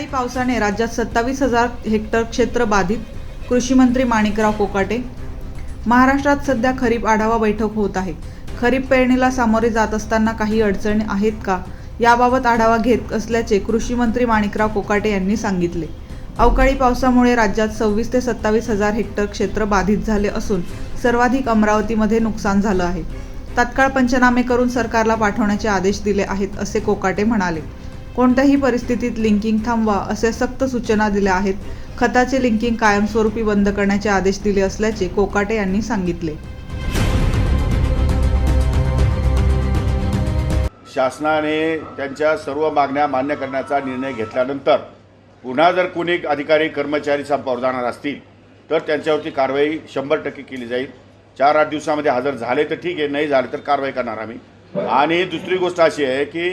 अवकाळी पावसाने राज्यात सत्तावीस हजार हेक्टर क्षेत्र बाधित कृषीमंत्री माणिकराव कोकाटे. महाराष्ट्रात सध्या खरीप आढावा बैठक होत आहे. खरीप पेरणीला सामोरे जात असताना काही अडचणी आहेत का? याबाबत आढावा घेत असल्याचे कृषीमंत्री माणिकराव कोकाटे यांनी सांगितले. अवकाळी पावसामुळे राज्यात सव्वीस ते सत्तावीस हजार हेक्टर क्षेत्र बाधित झाले असून सर्वाधिक अमरावतीमध्ये नुकसान झालं आहे. तात्काळ पंचनामे करून सरकारला पाठवण्याचे आदेश दिले आहेत असे कोकाटे म्हणाले. कोणत्याही परिस्थितीत लिंकिंग थांबवा असे सक्त सूचना दिल्या आहेत. खताचे लिंकिंग कायमस्वरूपी बंद करण्याचे आदेश दिले असल्याचे कोकाटे यांनी सांगितले. शासनाने त्यांच्या सर्व मागण्या मान्य करण्याचा निर्णय घेतल्यानंतर पुन्हा जर कोणी अधिकारी कर्मचारी संपावर जाणार असतील तर त्यांच्यावरती कारवाई शंभर टक्के केली जाईल. चार आठ दिवसामध्ये हजर झाले तर ठीक आहे नाही झाले तर कारवाई करणार आम्ही. आणि दुसरी गोष्ट अशी आहे की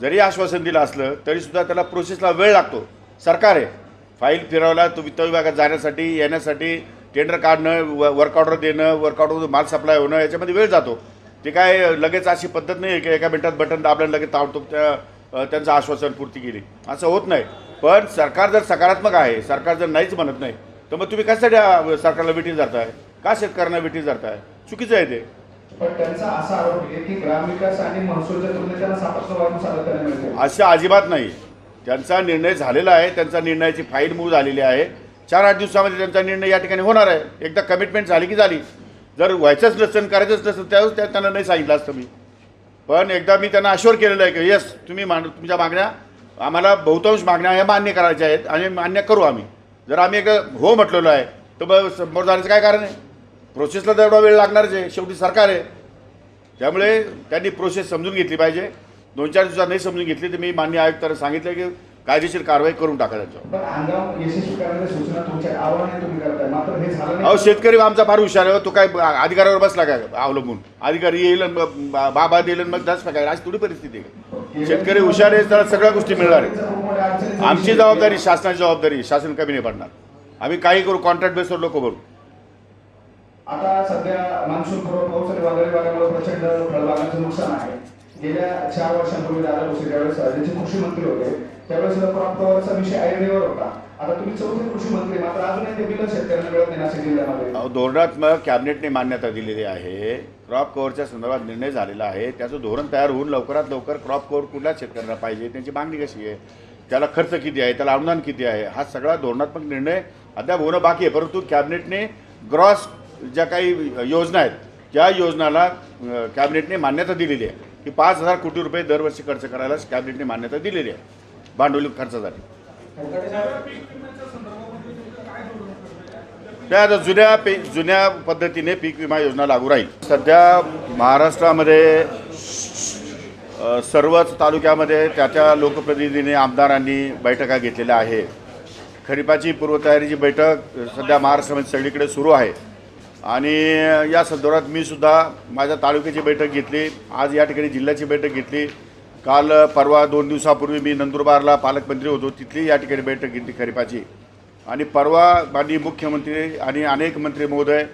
जरी आश्वासन दिलं असलं तरीसुद्धा त्याला प्रोसेसला वेळ लागतो. सरकार आहे. फाईल फिरवला तो वित्त विभागात जाण्यासाठी येण्यासाठी टेंडर काढणं व वर्क ऑर्डर देणं वर्क ऑर्डर माल सप्लाय होणं याच्यामध्ये वेळ जातो. ते काय लगेच अशी पद्धत नाही आहे की एका मिनटात बटन दाबलं लगेच ताबडतोब त्या त्यांचं आश्वासन पूर्ती केली. असं होत नाही. पण सरकार जर सकारात्मक आहे सरकार जर नाहीच म्हणत नाही तर मग तुम्ही कशासाठी सरकारला विटीस जाताय का शेतकऱ्यांना विटीस जाताय चुकीचं आहे ते. पण त्यांचा असा आरोप आहे की ग्रामविकास आणि महसूलच्या तुलनेत त्यांना सापत्र मिळते. असं अजिबात नाही. त्यांचा निर्णय झालेला आहे त्यांचा निर्णयाची फाईल मूव झालेली आहे. चार आठ दिवसामध्ये त्यांचा निर्णय या ठिकाणी होणार आहे. एकदा कमिटमेंट झाली की झाली. जर व्हायचंच नसतं करायचंच नसतं त्यावेळेस त्या- त्यांना नाही सांगितलं असतं मी. पण एकदा मी त्यांना अश्युअर केलेलं आहे की येस तुम्ही मान तुमच्या मागण्या आम्हाला बहुतांश मागण्या ह्या मान्य करायच्या आहेत आणि मान्य करू आम्ही. जर आम्ही एकदा हो म्हटलेलो आहे तर मग समोर जाण्याचं काय कारण आहे? प्रोसेसला तर एवढा वेळ लागणारच आहे शेवटी सरकार आहे. त्यामुळे त्यांनी प्रोसेस समजून घेतली पाहिजे. दोन चार दिवसात नाही समजून घेतली तर मी मान्य आयुक्तांना सांगितलं की कायदेशीर कारवाई करून टाका त्यांच्यावर. अहो शेतकरी आमचा फार हुशार आहे. तो काय अधिकारावर बसला काय अवलंबून? अधिकारी येईल बाबा देईल मग दस काय अशी थोडी परिस्थिती आहे. शेतकरी हुशार आहे त्याला सगळ्या गोष्टी मिळणार आहे खूप मोठ्या अडचणीचा आमची जबाबदारी शासनाची जबाबदारी शासन कमी नाही पडणार. आम्ही काही करू कॉन्ट्रॅक्ट बेसवर लोक भरू. आता सध्या मान्सून पूर्व पाऊस आणि वादळी वाऱ्यामुळे प्रचंड फळबागांचं नुकसान आहे. गेल्या चार वर्षांपूर्वी दादा भुसे ज्यावेळेस राज्याचे कृषी मंत्री होते त्यावेळेस क्रॉप विषय ऐरणीवर होता. आता तुम्ही चौथे कृषी मंत्री मात्र अजूनही ते बिल शेतकऱ्यांना मिळत नाही नाशिक जिल्ह्यामध्ये धोरणात्मक कॅबिनेटने मान्यता दिलेली आहे. क्रॉप कव्हरच्या संदर्भात निर्णय झालेला आहे. त्याचं धोरण तयार होऊन लवकरात लवकर क्रॉप कव्हर कुठल्या शेतकऱ्यांना पाहिजे त्यांची मागणी कशी आहे त्याला खर्च किती आहे त्याला अनुदान किती आहे हा सगळा धोरणात्मक निर्णय अद्याप होणं बाकी आहे. परंतु कॅबिनेटने ग्रॉस ज्या काही योजना आहेत त्या योजनाला कॅबिनेटने मान्यता दिलेली आहे की पाच हजार कोटी रुपये दरवर्षी खर्च करायला कॅबिनेटने मान्यता दिलेली आहे भांडवली खर्चासाठी. त्या आता जुन्या पे जुन्या पद्धतीने पीक विमा योजना लागू राहील. सध्या महाराष्ट्रामध्ये सर्वच तालुक्यामध्ये त्या त्या आमदारांनी बैठका घेतलेल्या आहेत. खरीपाची पूर्वतयारीची बैठक सध्या महाराष्ट्रामध्ये सगळीकडे सुरू आहे. आणि या संदर्भात मी सुद्धा माझ्या तालुक्याची बैठक घेतली. आज या ठिकाणी जिल्ह्याची बैठक घेतली. काल परवा दोन दिवसापूर्वी मी नंदुरबारला पालकमंत्री होतो. तिथली या ठिकाणी बैठक घेतली खरीपाची. आणि परवा माननीय मुख्यमंत्री आणि अनेक मंत्री महोदय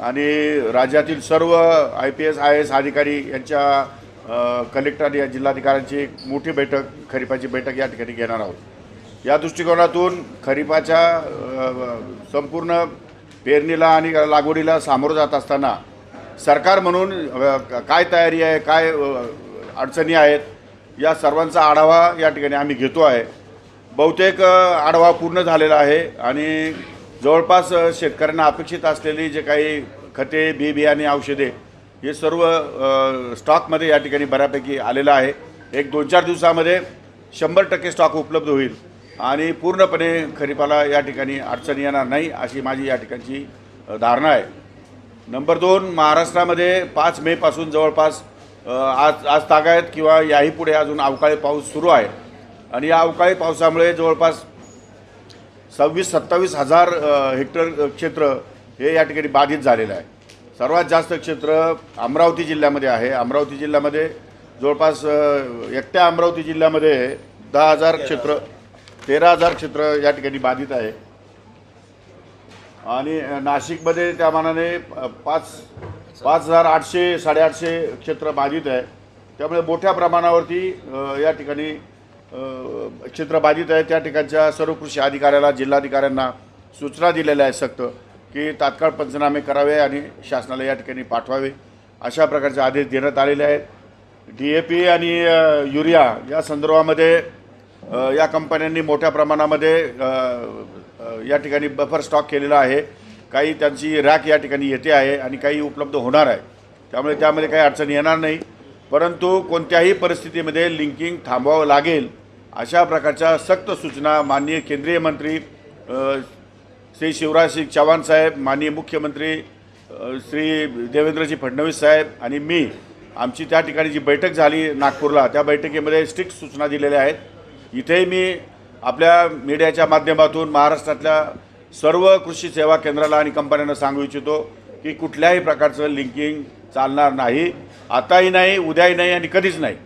आणि राज्यातील सर्व I P S I S अधिकारी यांच्या कलेक्टर आणि या जिल्हाधिकाऱ्यांची एक मोठी बैठक खरीपाची बैठक या ठिकाणी घेणार आहोत. या दृष्टिकोनातून खरीपाच्या संपूर्ण पेरणीला आणि लागवडीला सामोरं जात असताना सरकार म्हणून काय तयारी आहे काय अडचणी आहेत या सर्वांचा आढावा या ठिकाणी आम्ही घेतो आहे. बहुतेक आढावा पूर्ण झालेला आहे आणि जवळपास शेतकऱ्यांना अपेक्षित असलेली जे काही खते बी बियाणे औषधे हे सर्व स्टॉकमध्ये या ठिकाणी बऱ्यापैकी आलेलं आहे. एक दोन चार दिवसामध्ये शंभर टक्के स्टॉक उपलब्ध होईल. आणि पूर्णपणे खरीपाला या ठिकाणी अडचण येणार नाही अशी माझी या ठिकाणची धारणा आहे. नंबर दोन महाराष्ट्रामध्ये पाच मेपासून जवळपास आज आज आज तागायत किंवा याही पुढे अजून अवकाळी पाऊस सुरू आहे. आणि या अवकाळी पावसामुळे जवळपास सव्वीस सत्तावीस हजार हेक्टर क्षेत्र हे या ठिकाणी बाधित झालेलं आहे. सर्वात जास्त क्षेत्र अमरावती जिल्ह्यामध्ये आहे. अमरावती जिल्ह्यामध्ये जवळपास एकट्या अमरावती जिल्ह्यामध्ये दहा हजार क्षेत्र तेरा हजार क्षेत्र या ठिकाणी बाधित आहे. आणि नाशिकमध्ये त्या मानाने पाच पाच हजार आठशे साडेआठशे क्षेत्र बाधित आहे. त्यामुळे मोठ्या प्रमाणावरती या ठिकाणी क्षेत्र बाधित आहे. त्या ठिकाणच्या सर्व कृषी अधिकाऱ्याला जिल्हाधिकाऱ्यांना सूचना दिलेल्या आहेत सक्त की तात्काळ पंचनामे करावे आणि शासनाला या ठिकाणी पाठवावे. अशा प्रकारचे आदेश देण्यात आलेले आहेत. डी ए पी आणि युरिया या संदर्भामध्ये या कंपन्यांनी मोठ्या प्रमाणामध्ये या ठिकाणी बफर स्टॉक केलेला आहे. काही त्यांची रॅक या ठिकाणी येते आहे आणि काही उपलब्ध होणार आहे. त्यामुळे त्यामध्ये काही अडचण येणार नाही. परंतु कोणत्याही परिस्थितीमध्ये लिंकिंग थांबवावं लागेल अशा प्रकारच्या सक्त सूचना माननीय केंद्रीय मंत्री श्री शिवराज सिंग चव्हाण साहेब माननीय मुख्यमंत्री श्री देवेंद्रजी फडणवीस साहेब आणि मी आमची त्या ठिकाणी जी बैठक झाली नागपूरला त्या बैठकीमध्ये स्ट्रिक्ट सूचना दिलेल्या आहेत. इथेही मी आपल्या मीडियाच्या माध्यमातून महाराष्ट्रातल्या सर्व कृषी सेवा केंद्राला आणि कंपन्यांना सांगू इच्छितो की कुठल्याही प्रकारचं लिंकिंग चालणार नाही. आताही नाही उद्याही नाही आणि कधीच नाही.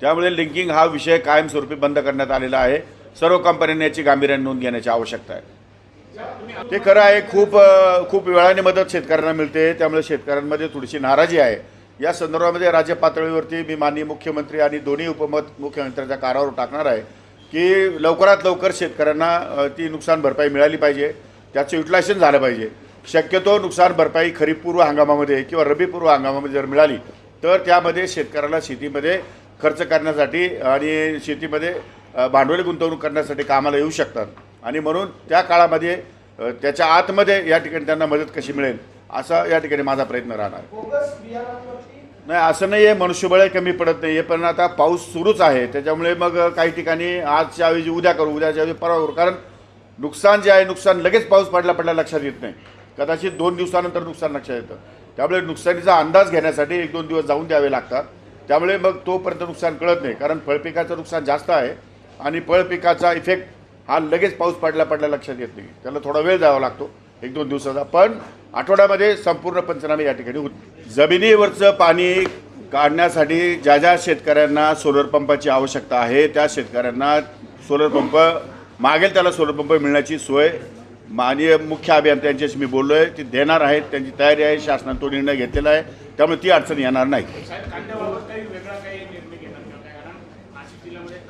त्यामुळे लिंकिंग हा विषय कायमस्वरूपी बंद करण्यात आलेला आहे. सर्व कंपन्यांनी याची गांभीर्याने नोंद घेण्याची आवश्यकता आहे. ते खरं आहे खूप खूप वेळाने मदत शेतकऱ्यांना मिळते. त्यामुळे शेतकऱ्यांमध्ये थोडीशी नाराजी आहे. या संदर्भामध्ये राज्य पातळीवरती मी माननीय मुख्यमंत्री आणि दोन्ही उपमत मुख्यमंत्र्यांच्या कारावर टाकणार आहे. की लवकरात लवकर शेतकऱ्यांना ती नुकसान भरपाई मिळाली पाहिजे. त्याचं युटिलायझेशन झालं पाहिजे. शक्यतो नुकसान भरपाई खरीपपूर्व हंगामामध्ये किंवा रबीपूर्व हंगामामध्ये जर मिळाली तर त्यामध्ये शेतकऱ्याला शेतीमध्ये खर्च करण्यासाठी आणि शेतीमध्ये भांडवली गुंतवणूक करण्यासाठी कामाला येऊ शकतात. आणि म्हणून त्या काळामध्ये त्याच्या आतमध्ये या ठिकाणी त्यांना मदत कशी मिळेल असा या ठिकाणी माझा प्रयत्न राहणार. नाही असं नाही आहे मनुष्यबळ कमी पडत नाही आहे पण आता पाऊस सुरूच आहे. त्याच्यामुळे मग काही ठिकाणी आजच्या ऐवजी उद्या करू उद्याच्या ऐवजी परवा करू. कारण नुकसान जे आहे नुकसान लगेच पाऊस पडला पडला लक्षात येत नाही. कदाचित दोन दिवसानंतर नुकसान लक्षात येतं. त्यामुळे नुकसानीचा अंदाज घेण्यासाठी एक दोन दिवस जाऊन द्यावे लागतात. त्यामुळे मग तोपर्यंत नुकसान कळत नाही. कारण फळपिकाचं नुकसान जास्त आहे आणि फळपिकाचा इफेक्ट हा लगेच पाऊस पडला पडला लक्षात येत नाही. त्याला थोडा वेळ द्यावा लागतो एक दोन दिवसाचा. पण आठवड्यामध्ये संपूर्ण पंचनामे या ठिकाणी होत जमिनीवरचं पाणी काढण्यासाठी ज्या ज्या शेतकऱ्यांना सोलर पंपाची आवश्यकता आहे त्या शेतकऱ्यांना सोलर पंप मागेल त्याला सोलर पंप मिळण्याची सोय माननीय मुख्य अभियंत्यांच्याशी मी बोललो आहे ती देणार आहेत त्यांची तयारी आहे शासनाने तो निर्णय घेतलेला आहे. त्यामुळे ती अडचण येणार नाही.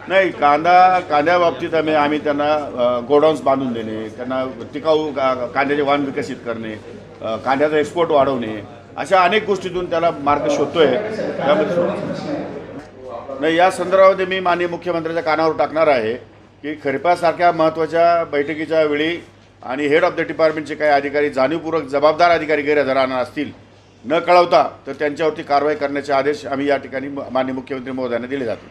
नाही कांदा कांद्या बाबतीत आम्ही आम्ही त्यांना गोडाऊन्स बांधून देणे त्यांना टिकाऊ का- कांद्याचे वाहन विकसित करणे कांद्याचा एक्सपोर्ट वाढवणे अशा अनेक गोष्टीतून त्याला मार्ग शोधतोय. त्यामध्ये नाही या संदर्भामध्ये मी माननीय मुख्यमंत्र्यांच्या कानावर टाकणार आहे की खरीपासारख्या महत्त्वाच्या बैठकीच्या वेळी आणि हेड ऑफ द डिपार्टमेंटचे काही अधिकारी जाणीवपूर्वक जबाबदार अधिकारी गैरहजर राहणार असतील न कळवता तर त्यांच्यावरती कारवाई करण्याचे आदेश आम्ही या ठिकाणी माननीय मुख्यमंत्री महोदयांना दिले जातील.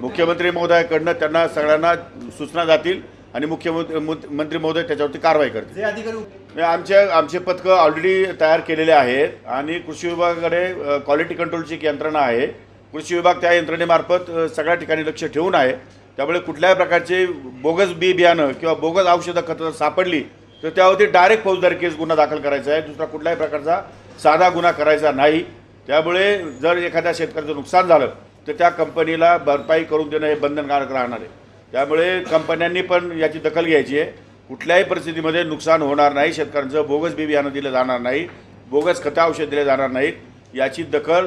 मुख्यमंत्री महोदयाकडनं त्यांना सगळ्यांना सूचना जातील. आणि मुख्यमंत्री मुत- मंत्री महोदय त्याच्यावरती कारवाई करतील. जे अधिकारी म्हणजे आमचे आमचे पथकं ऑलरेडी तयार केलेले आहेत आणि कृषी विभागाकडे क्वालिटी कंट्रोलची एक यंत्रणा आहे. कृषी विभाग त्या यंत्रणेमार्फत सगळ्या ठिकाणी लक्ष ठेवून आहे. त्यामुळे कुठल्याही प्रकारचे बोगस बी बियाणं किंवा बोगस औषधं खतं सापडली तर त्यावरती डायरेक्ट फौजदारी केस गुन्हा दाखल करायचा आहे. दुसरा कुठल्याही प्रकारचा साधा गुन्हा करायचा नाही. त्यामुळे जर एखाद्या शेतकऱ्याचं नुकसान झालं तर त्या कंपनीला भरपाई करून देणं हे बंधनकारक राहणार आहे. त्यामुळे कंपन्यांनी पण याची दखल घ्यायची आहे. कुठल्याही परिस्थितीमध्ये नुकसान होणार नाही. शेतकऱ्यांचं बोगस बी बियाणं दिलं जाणार नाही. बोगस खतं औषध दिले जाणार नाहीत. याची दखल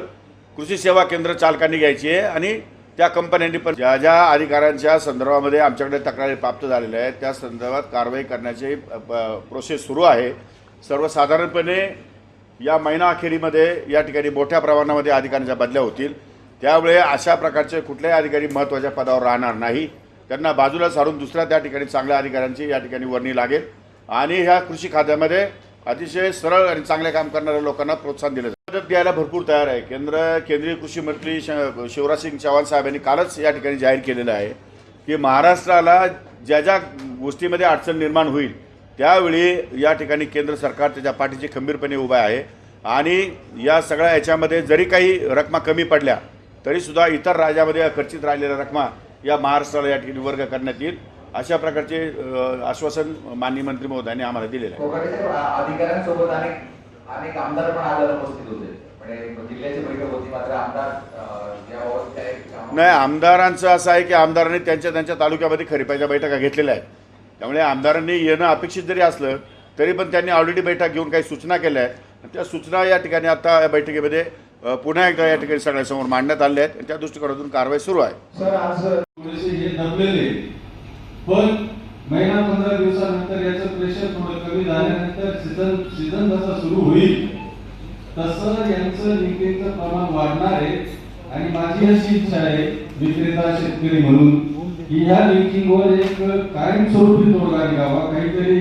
कृषी सेवा केंद्र चालकांनी घ्यायची आहे आणि त्या कंपन्यांनी पण ज्या ज्या अधिकाऱ्यांच्या संदर्भामध्ये आमच्याकडे तक्रारी प्राप्त झालेल्या आहेत त्या संदर्भात कारवाई करण्याची प्रोसेस सुरू आहे. सर्वसाधारणपणे या महिना अखेरीमध्ये या ठिकाणी मोठ्या प्रमाणामध्ये अधिकाऱ्यांच्या बदल्या होतील. त्यामुळे अशा प्रकारचे कुठल्याही अधिकारी महत्त्वाच्या पदावर राहणार नाही. त्यांना बाजूला सारून दुसऱ्या त्या ठिकाणी चांगल्या अधिकाऱ्यांची या ठिकाणी वर्णी लागेल. आणि ह्या कृषी खात्यामध्ये अतिशय सरळ आणि चांगले काम करणाऱ्या लोकांना प्रोत्साहन दिलं जातं मदत द्यायला भरपूर तयार आहे. केंद्र केंद्रीय कृषी मंत्री श- शिवराज सिंग चव्हाण साहेब यांनी कालच या ठिकाणी जाहीर केलेलं आहे की महाराष्ट्राला ज्या ज्या गोष्टीमध्ये अडचण निर्माण होईल त्यावेळी या ठिकाणी केंद्र सरकार त्याच्या पाठीशी खंबीरपणे उभा आहे. आणि या सगळ्या याच्यामध्ये जरी काही रकमा कमी पडल्या तरीसुद्धा इतर राज्यामध्ये खर्चित राहिलेल्या रकमा या महाराष्ट्राला या ठिकाणी वर्ग करण्यात येईल. अशा प्रकारचे आश्वासन माननीय मंत्री महोदयांनी आम्हाला दिलेलं आहे. म्हणजे नाही आमदारांचं असं आहे की आमदारांनी त्यांच्या त्यांच्या तालुक्यामध्ये खरीपाच्या बैठका घेतलेल्या आहेत. त्यामुळे आमदारांनी येणं अपेक्षित जरी असलं तरी पण त्यांनी ऑलरेडी बैठक घेऊन काही सूचना केल्या आहेत. त्या सूचना या ठिकाणी आता या बैठकीमध्ये पुन्हा एकदा या ठिकाणी सगळ्यासमोर मांडण्यात आले आहेत आणि त्या दृष्टिकोनातून कारवाई सुरू आहे. सर आज थोडेसे पण महिना पंधरा दिवसानंतर याचं प्रेशर थोडं कमी झाल्यानंतर सीझन सीझन जसा सुरू होईल तसं यांचं विक्रीचं प्रमाण वाढणार आहे. आणि माझी अशी इच्छा आहे विक्रेता शेतकरी म्हणून की ह्या लिंकिंगवर एक कायमस्वरूपी तोडगा निघावा काहीतरी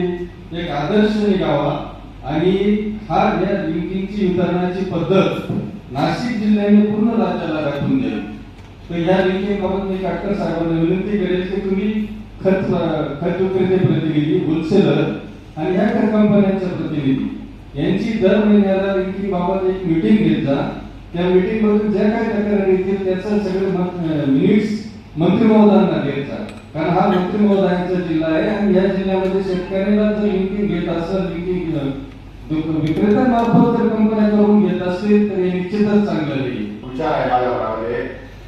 एक आदर्श निघावा. आणि हा या लिंकिंगची वितरणाची पद्धत नाशिक जिल्ह्याने पूर्ण राज्याला गाठून द्यावी तर या लिंकिंग बाबत मी डॉक्टर साहेबांना विनंती करेल की तुम्ही खत खत विक्रेते प्रतिनिधी होलसेलर आणि ह्या खत कंपन्यांच्या प्रतिनिधी यांची दर महिन्याला लिंकिंग बाबत एक मीटिंग घेत जा. त्या मीटिंग मधून ज्या काही तक्रारी येतील त्याचं सगळे मिनिट्स मंत्री महोदयांना देत जा. कारण हा मंत्री महोदयांचा जिल्हा आहे आणि या जिल्ह्यामध्ये शेतकऱ्याला जर लिंकिंग घेत असेल लिंकिंग विक्रेत्यांमार्फत जर कंपन्या करून घेत असतील तर हे निश्चितच चांगलं राहील विचार आहे. माझ्या मनामध्ये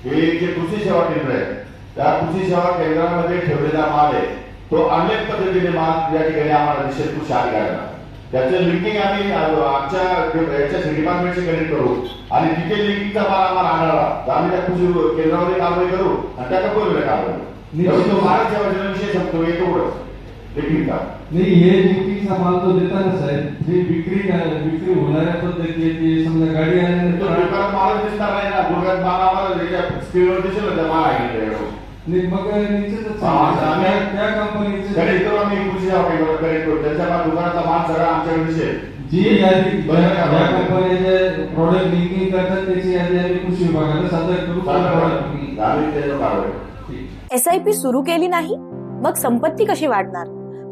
हे जे कृषी सेवा केंद्र आहे त्या कृषी सेवा केंद्रामध्ये ठेवलेला माल आहे तो अनेक पद्धतीने माल या ठिकाणी आम्हाला दिसेल कृषी अधिकाऱ्यांना त्याचं लिंकिंग आम्ही आमच्या याच्या डिपार्टमेंटशी कनेक्ट करू. आणि तिथे लिंकिंगचा माल आम्हाला आणावा तर आम्ही त्या कृषी केंद्रामध्ये कारवाई करू आणि त्या कंपनीवर कारवाई. तो महाराज सेवा विषय संपतो नाही हे लिंकिंगचा माल तो देताना साहेब जे विक्री विक्री होणाऱ्या पद्धती ते समजा गाडी आल्यानंतर दुकानात माल दिसणार नाही ना दुकानात माल आम्हाला त्याच्या स्क्रीनवर दिसेल ना त्या माल आहे इथे. नाही, मग निश्चितच हा, आम्ही- त्या- त्या कंपनीचे कनेक्ट करू आम्ही कृषी सेवा केंद्रावर कनेक्ट करू त्यांच्या माल दुकानाचा माल सगळा आमच्याकडे दिसेल जी यादी बरं, ज्या बरं. कंपन्या जे प्रॉडक्ट लिंकिंग करतात त्याची यादी आम्ही कृषी विभागाला सादर करू. आम्ही. एस आय पी सुरू केली नाही मग संपत्ती कशी वाढणार